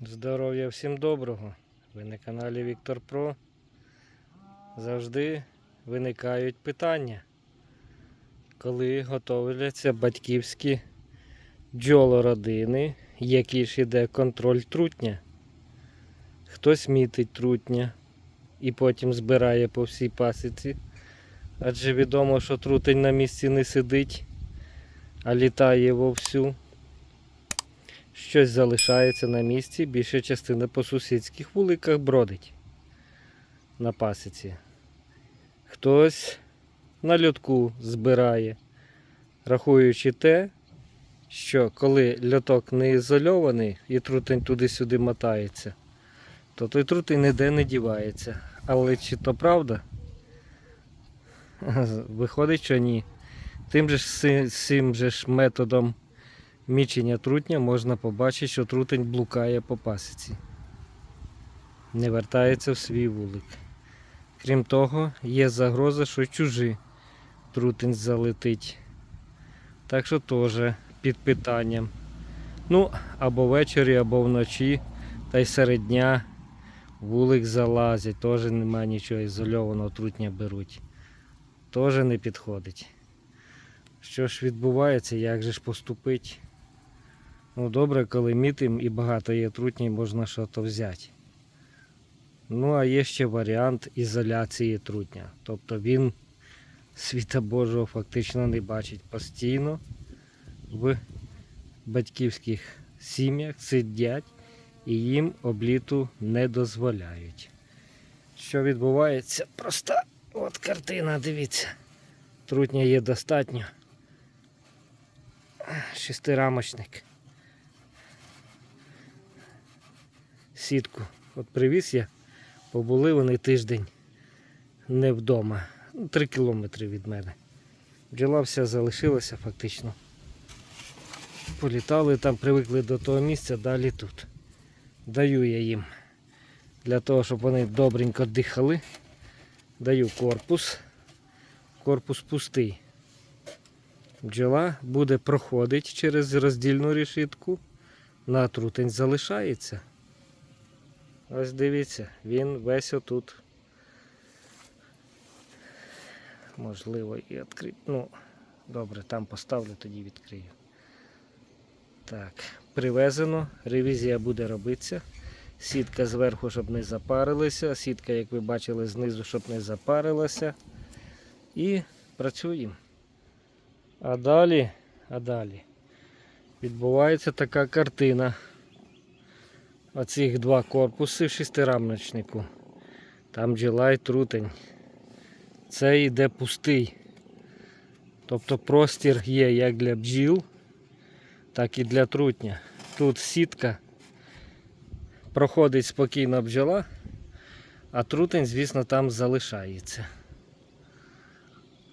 Здоров'я всім доброго! Ви на каналі Віктор Про. Завжди виникають питання, коли готовляться батьківські бджолородини, який ж іде контроль трутня. Хтось мітить трутня і потім збирає по всій пасіці. Адже відомо, що трутень на місці не сидить, а літає вовсю щось залишається на місці, більша частина по сусідських вуликах бродить на пасіці. Хтось на льотку збирає, рахуючи те, що коли льоток не ізольований і трутень туди-сюди мотається, то той трутень ніде не дівається. Але чи то правда? Виходить, що ні. Тим же цим же ж методом мічення трутня можна побачити, що трутень блукає по пасіці. Не вертається в свій вулик. Крім того, є загроза, що чужий трутень залетить. Так що теж під питанням. Ну, або ввечері, або вночі, та й серед дня вулик залазять, теж немає нічого ізольованого трутня беруть. Теж не підходить. Що ж відбувається, як же ж поступить? Ну, добре, коли мітим і багато є трутній, можна щось взяти. Ну, а є ще варіант ізоляції трутня. Тобто він світа Божого фактично не бачить постійно в батьківських сім'ях сидять і їм обліту не дозволяють. Що відбувається? Проста от картина, дивіться. Трутня є достатньо. Шестирамочник. сітку. От привіз я, побули вони тиждень не вдома. Ну, Три кілометри від мене. Бджола вся залишилася фактично. Політали там, привикли до того місця, далі тут. Даю я їм для того, щоб вони добренько дихали. Даю корпус. Корпус пустий. Бджола буде проходити через роздільну решітку. На трутень залишається. Ось дивіться, він весь отут. Можливо і відкрити. Ну, добре, там поставлю, тоді відкрию. Так, привезено, ревізія буде робитися. Сітка зверху, щоб не запарилася. Сітка, як ви бачили, знизу, щоб не запарилася. І працюємо. А далі, а далі відбувається така картина оцих два корпуси в шестирамничнику. Там бджола і трутень. Це йде пустий. Тобто простір є як для бджіл, так і для трутня. Тут сітка проходить спокійно бджола, а трутень, звісно, там залишається.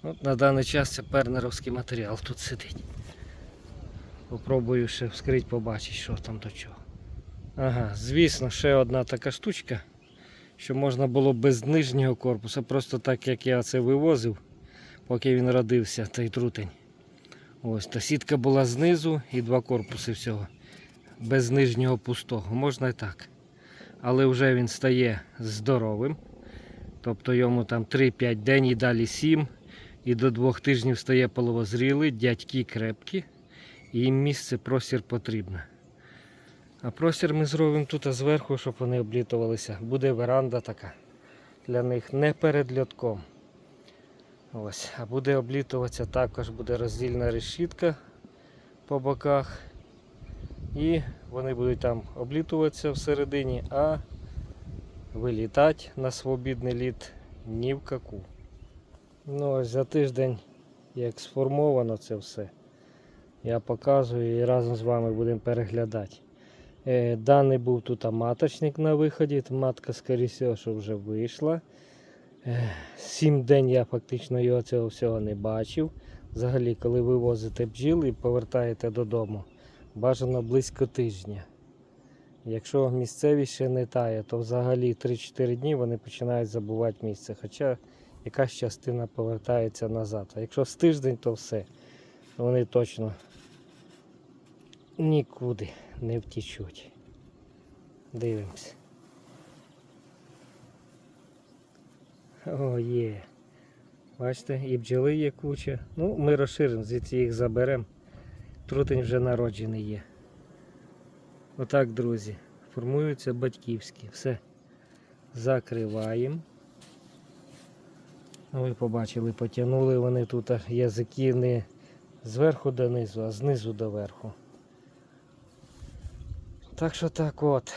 От На даний час це пернеровський матеріал тут сидить. Попробую ще вскрити, побачити, що там до чого. Ага, звісно, ще одна така штучка, що можна було без нижнього корпусу, просто так як я це вивозив, поки він родився, той трутень. Ось, та сітка була знизу і два корпуси всього. Без нижнього пустого. Можна і так. Але вже він стає здоровим. Тобто йому там 3-5 день і далі 7. І до двох тижнів стає половозрілий, дядьки крепкі, і їм місце простір потрібне. А простір ми зробимо тут зверху, щоб вони облітувалися. Буде веранда така. Для них не перед льотком. Ось. А буде облітуватися також буде роздільна решітка по боках. І вони будуть там облітуватися всередині, а вилітати на свобідний літ ні в каку. Ну ось за тиждень, як сформовано це все, я показую і разом з вами будемо переглядати. Е, Даний був тут маточник на виході, матка, скоріше, що вже вийшла. Сім день я фактично його цього всього не бачив. Взагалі, коли вивозите бджіл і повертаєте додому, бажано близько тижня. Якщо місцевість ще не тає, то взагалі 3-4 дні вони починають забувати місце. Хоча якась частина повертається назад. А якщо з тиждень, то все. Вони точно нікуди не втічуть. Дивимось. О, є. Бачите, і бджоли є куча. Ну, ми розширимо, звідси їх заберемо. Трутень вже народжений є. Отак, друзі. Формуються батьківські. Все. Закриваємо. Ну, ви побачили, потягнули вони тут язики не зверху донизу, а знизу до верху. Так що так от.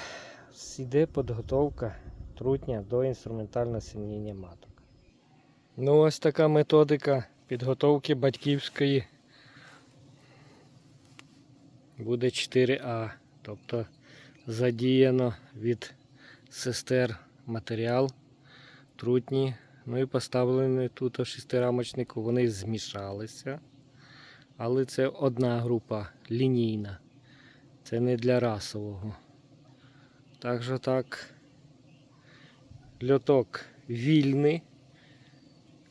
Іде підготовка трутня до інструментального сім'яння маток. Ну, ось така методика підготовки батьківської буде 4А. Тобто задіяно від сестер матеріал, трутні. Ну і поставлені тут у шестирамочнику. Вони змішалися. Але це одна група лінійна. Це не для расового. Так що так. Льоток вільний.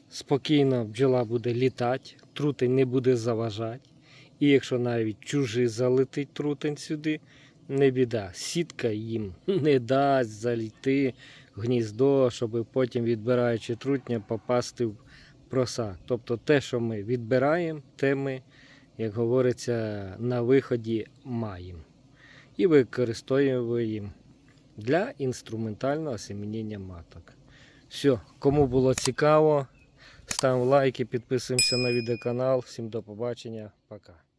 Спокійно бджола буде літати, трутень не буде заважати. І якщо навіть чужий залетить трутень сюди, не біда. Сітка їм не дасть заліти в гніздо, щоб потім, відбираючи трутня, попасти в просак. Тобто те, що ми відбираємо, те ми, як говориться, на виході маємо. І використовуємо для інструментального осемінення маток. Все, кому було цікаво, ставимо лайки, підписуємося на відеоканал. Всім до побачення. Пока.